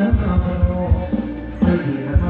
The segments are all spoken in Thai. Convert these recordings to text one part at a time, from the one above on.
นะเราไม่ดีนะ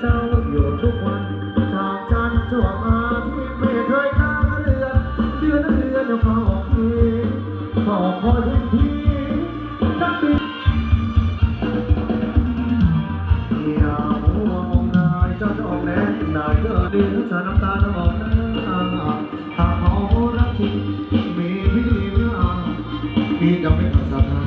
เธอเรื่องเจ้าอยู่ทุกวันจากจันทร์ทั่วมาที่ไม่เคยตามเรือเดือนเดือนเฝ้าพี่ขอคอยเห็นพี่นักบินอย่ามัวมองนายเจ้าดอกแดงนายเธอดีเธอน้ำตาจะออกหน้าหากเขารักจริงมีพิธีเมื่อพี่จะไม่ตัดสาก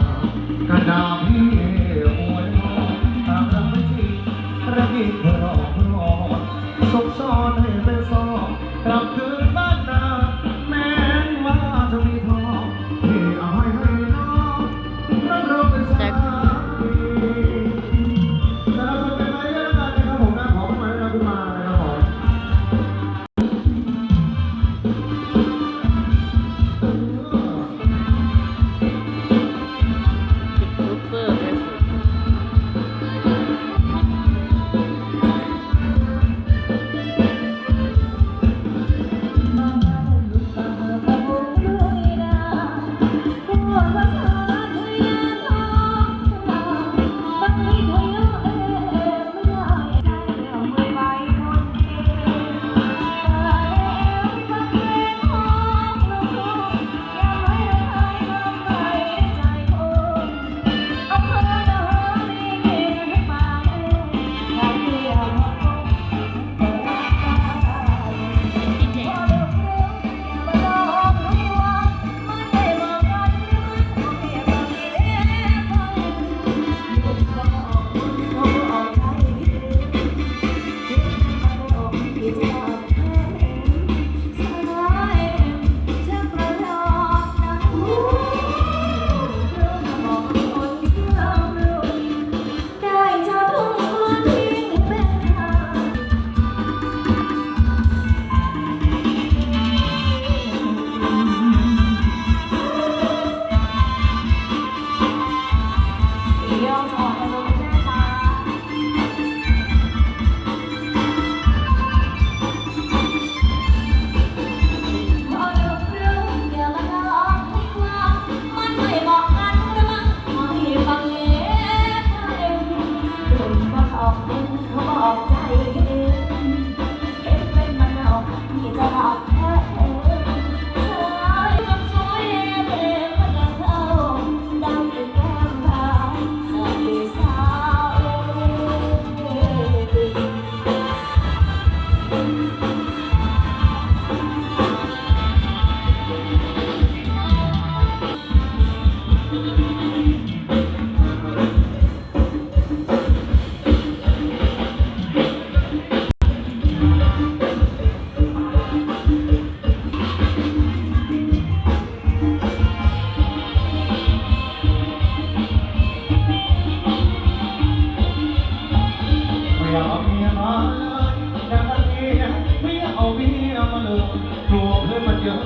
มียมาเลยกลัวเพื่อมันเยอะ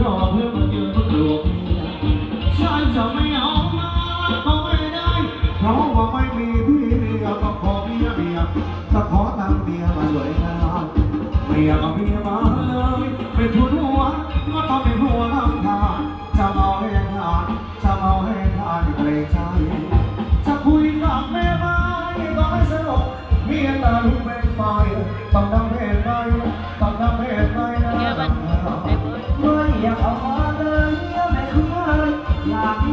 รอเพื่อมันเยอะกลัวเมียฉันจะไม่เอามาก็ไม่ได้เพราะว่าไม่มีพี่เมียก็ขอเมียเมียก็ขอตามเมียมาเลยนะเมียเอาเมียมาเลยเป็นทุนหัวก็ต้องเป็นหัวทำทานจะเอาให้ทานจะเอาให้ทานเกรงใจจะคุยกับแม่ไม้ก็ไม่สนุกเมียตาลุกเป็นไฟต้องดำเพ